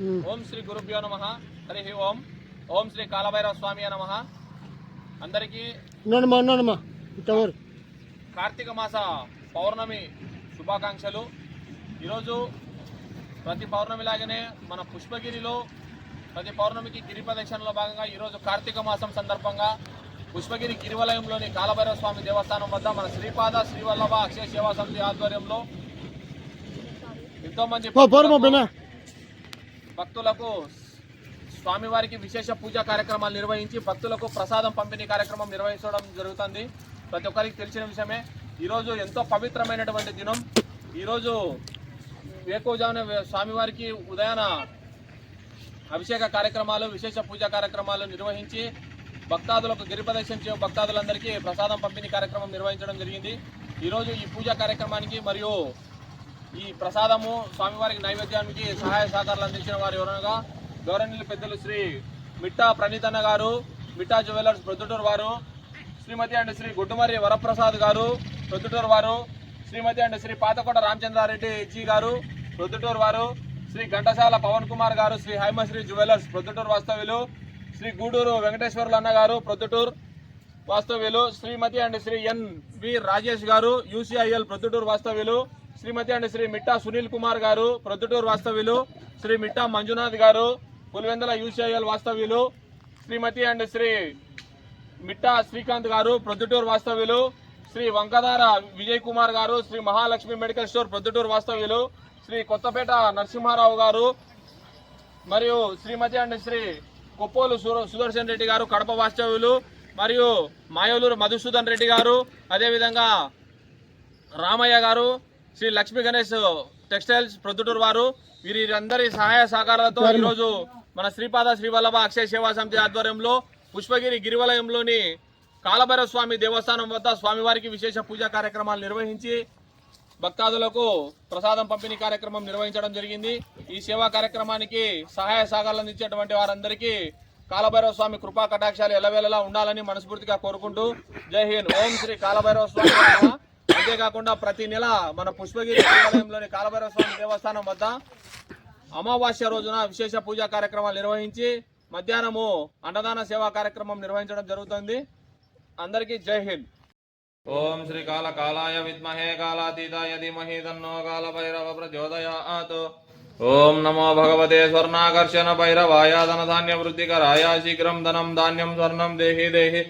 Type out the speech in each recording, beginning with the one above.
ఓం శ్రీ గురుభ్యో నమ. హరి ఓం. ఓం శ్రీ కాలభైరవ స్వామి నమ. అందరికీ కార్తీక మాస పౌర్ణమి శుభాకాంక్షలు. ఈరోజు ప్రతి పౌర్ణమి లాగానే మన పుష్పగిరిలో ప్రతి పౌర్ణమికి గిరి ప్రదక్షిణలో భాగంగా ఈరోజు కార్తీక మాసం సందర్భంగా పుష్పగిరి గిరివలయంలోని కాలభైరవ స్వామి దేవస్థానం వద్ద మన శ్రీపాద శ్రీవల్లభ అక్షయ సేవా సమితి ఆధ్వర్యంలో ఎంతో భక్తులకు స్వామివారికి విశేష పూజా కార్యక్రమాలు నిర్వహించి భక్తులకు ప్రసాదం పంపిణీ కార్యక్రమం నిర్వహించడం జరుగుతుంది. ప్రతి ఒక్కరికి తెలిసిన విషయమే. ఈరోజు ఎంతో పవిత్రమైనటువంటి దినం. ఈరోజు వేకోజామున స్వామివారికి ఉదయాన అభిషేక కార్యక్రమాలు విశేష పూజా కార్యక్రమాలు నిర్వహించి భక్తాదులకు గిరి చే భక్తాదులందరికీ ప్రసాదం పంపిణీ కార్యక్రమం నిర్వహించడం జరిగింది. ఈరోజు ఈ పూజా కార్యక్రమానికి మరియు ఈ ప్రసాదము స్వామివారికి నైవేద్యానికి సహాయ సహకారాలు అందించిన వారు ఎవరనగా గౌరవనీయులు పెద్దలు శ్రీ మిట్టా ప్రణీతన్న గారు మిట్టా జ్యువెలర్స్ ప్రొద్దుటూరు వారు శ్రీమతి అండ్ శ్రీ గుడ్డుమర్రి వరప్రసాద్ గారు ప్రొద్దుటూరు వారు శ్రీమతి అండ్ శ్రీ పాతకోట రామచంద్రారెడ్డి జీ గారు ప్రొద్దుటూరు వారు శ్రీ ఘంటసాల పవన్ కుమార్ గారు శ్రీ హైమశ్రీ జ్యువెలర్స్ ప్రొద్దుటూరు వాస్తవ్యులు శ్రీ గూడూరు వెంకటేశ్వర్లు అన్న గారు ప్రొద్దుటూరు వాస్తవ్యులు Shrimati and Shri N V Rajesh గారు యూసీఐఎల్ ప్రొద్దుటూరు వాస్తవ్యులు శ్రీమతి అండ్ శ్రీ మిట్టా సునీల్ కుమార్ గారు ప్రొద్దుటూరు వాస్తవ్యులు. శ్రీ మిట్టా మంజునాథ్ గారు పులివెందల యూసీఐఎల్ వాస్తవ్యులు. శ్రీమతి అండ్ శ్రీ మిట్టా శ్రీకాంత్ గారు ప్రొద్దుటూరు వాస్తవ్యులు. శ్రీ వంకదార విజయ్ కుమార్ గారు శ్రీ మహాలక్ష్మి మెడికల్ స్టోర్ ప్రొద్దుటూరు వాస్తవ్యులు. శ్రీ కొత్తపేట నరసింహారావు గారు మరియు శ్రీమతి అండ్ శ్రీ కొప్పోలు సుదర్శన్ రెడ్డి గారు కడప వాస్తవ్యులు. మరియు మాయోలూరు మధుసూదన్ రెడ్డి గారు అదేవిధంగా రామయ్య గారు శ్రీ లక్ష్మీ గణేష్ టెక్స్టైల్స్ ప్రొద్దుటూరు వారు. వీరందరి సహాయ సహకారాలతో ఈరోజు మన శ్రీపాద శ్రీవల్లభ అక్షయ సేవా సమితి ఆధ్వర్యంలో పుష్పగిరి గిరివలయంలోని కాలభైరవ స్వామి దేవస్థానం వద్ద స్వామివారికి విశేష పూజా కార్యక్రమాలు నిర్వహించి భక్తాదులకు ప్రసాదం పంపిణీ కార్యక్రమం నిర్వహించడం జరిగింది. ఈ సేవా కార్యక్రమానికి సహాయ సహకారాలు అందించేటువంటి వారందరికీ కాలభైరవ స్వామి కృపా కటాక్షాలు ఎల్లవేళలా ఉండాలని మనస్ఫూర్తిగా కోరుకుంటూ జై హింద్. ఓం శ్రీ కాలభైరవ స్వామి. అంతేకాకుండా ప్రతి నెల మన పుష్పగిరి దేవాలయంలోని కాలభైరవ స్వామి దేవస్థానం వద్ద అమావాస్య రోజున విశేష పూజా కార్యక్రమాలు నిర్వహించి మధ్యాహ్నము అన్నదాన సేవా కార్యక్రమం నిర్వహించడం జరుగుతుంది. అందరికీ జై హింద్. ఓం శ్రీ కాల కాలాయ విద్మహే కాలాతీతాయ ధీమహి తన్నో కాల భైరవ ప్రచోదయాత్. ఓం నమో భగవతే స్వర్ణాకర్షణ భైరవాయ ధన ధాన్య వృద్ధికరాయ శీఘ్రం ధనం ధాన్యం స్వర్ణం దేహి దేహి.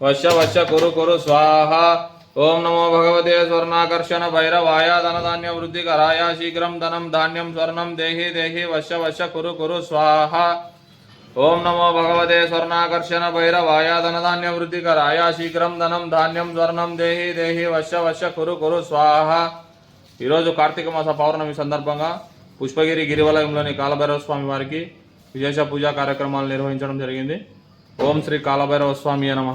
వశ్య వశ్య కురు కురు స్వాహ. ఓం నమో భగవతే స్వర్ణాకర్షణ భైరవాయ ధనధాన్య వృద్ధికరాయ శీఘ్రం ధనం ధాన్యం స్వర్ణం దేహి దేహి వశ్య వశ్య కురు కురు స్వాహ. ఓం నమో భగవతే స్వర్ణాకర్షణ భైరవాయ ధనధాన్య వృద్ధికరాయ శీఘ్రం ధనం ధాన్యం స్వర్ణం దేహి దేహి వశ్య వశ్య కురు కురు స్వాహ. ఈరోజు కార్తీక మాస పౌర్ణమి సందర్భంగా పుష్పగిరి గిరివలయంలోని కాలభైరవ స్వామి వారికి విశేష పూజా కార్యక్రమాలు నిర్వహించడం జరిగింది. ఓం శ్రీ కాలభైరవ స్వామి నమ.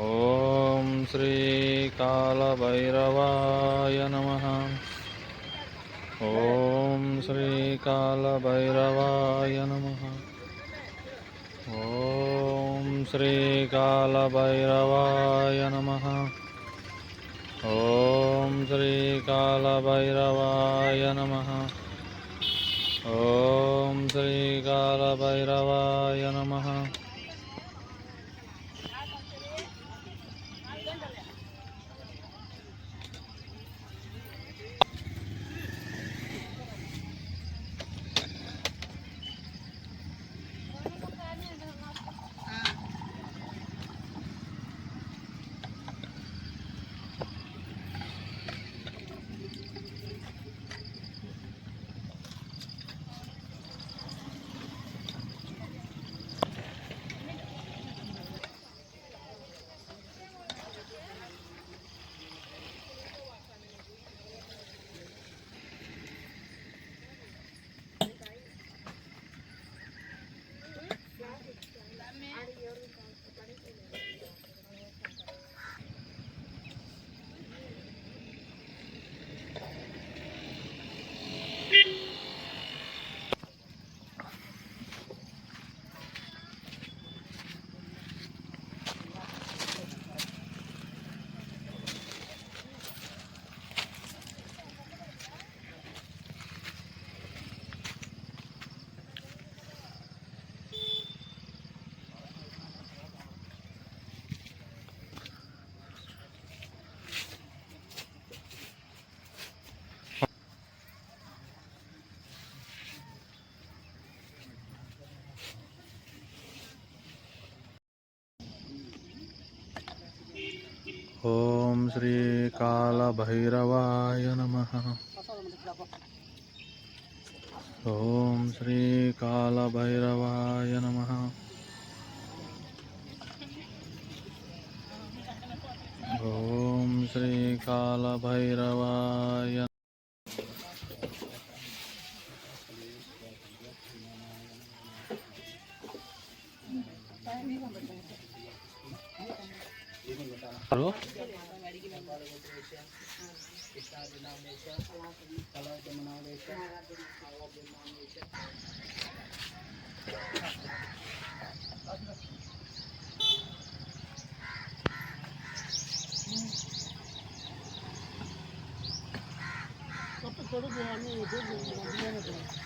ఓం శ్రీ కాలభైరవాయ నమ ఓం శ్రీ కాలభైరవాయ నమ ఓం శ్రీ కాలభైరవాయ నమ ఓం శ్రీ కాలభైరవాయ నమ ఓం శ్రీ కాలభైరవాయ నమ ఓం శ్రీ కాలభైరవాయ నమ ఓం శ్రీ కాళభైరవాయ నమ ఓం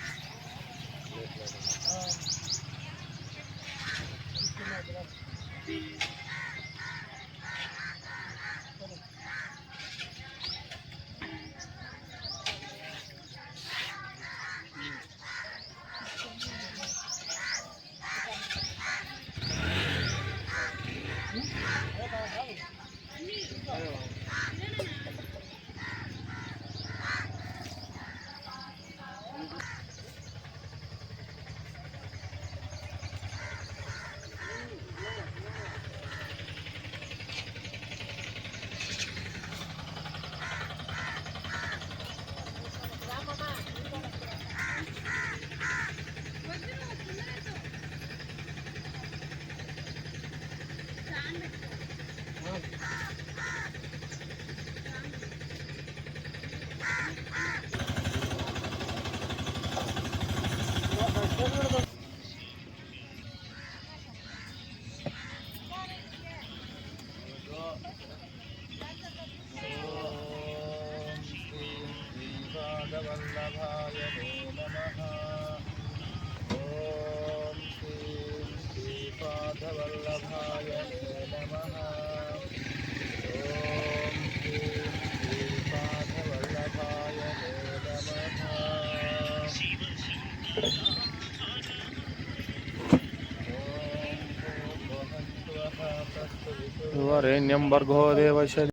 वरेण्यं भर्गो देवशति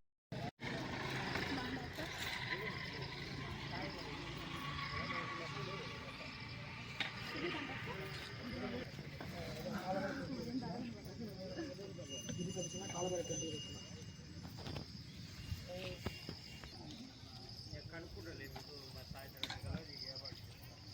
ಕಾಲ ಬರುತ್ತೆ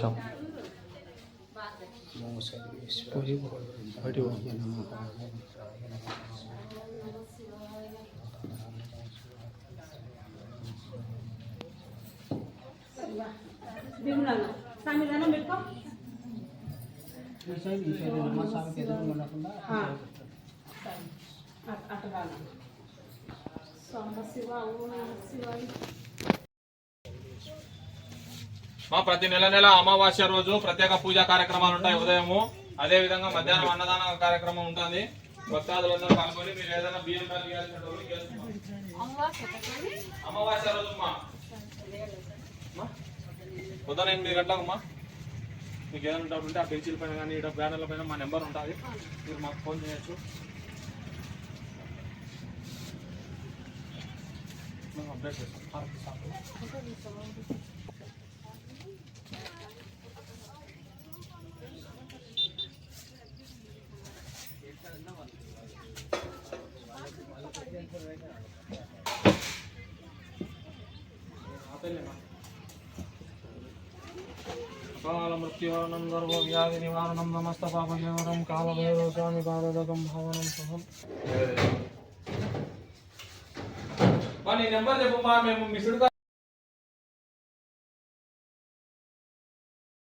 సాంబ శివ ఓం నమః శివాయ మా ప్రతి నెల నెల అమావాస్య రోజు ప్రత్యేక పూజా కార్యక్రమాలు ఉంటాయి ఉదయము. అదే విధంగా మధ్యాహ్నం అన్నదాన కార్యక్రమం ఉంటుంది. భక్తాదులందరూ పాల్గొని మీరు ఏదైనా బియ్యం అమావాస్య రోజు మా. పొద్దున ఎనిమిది గంటలకు మీకు ఏదైనా డౌట్ ఉంటే ఆ పెన్సిల్ పైన కానీ ఇక్కడ బ్యానర్ల పైన మా నెంబర్ ఉంటుంది. మీరు మాకు ఫోన్ చేయొచ్చు. कालमृत्योरणं गर्भव्याधिनिवारणं नमस्तपापजेवरं कालभैरवस्वामिपादकं भवनं सहम् శుభం నీ నెంబర్ చెప్పమ్మా మేము మిస్డ్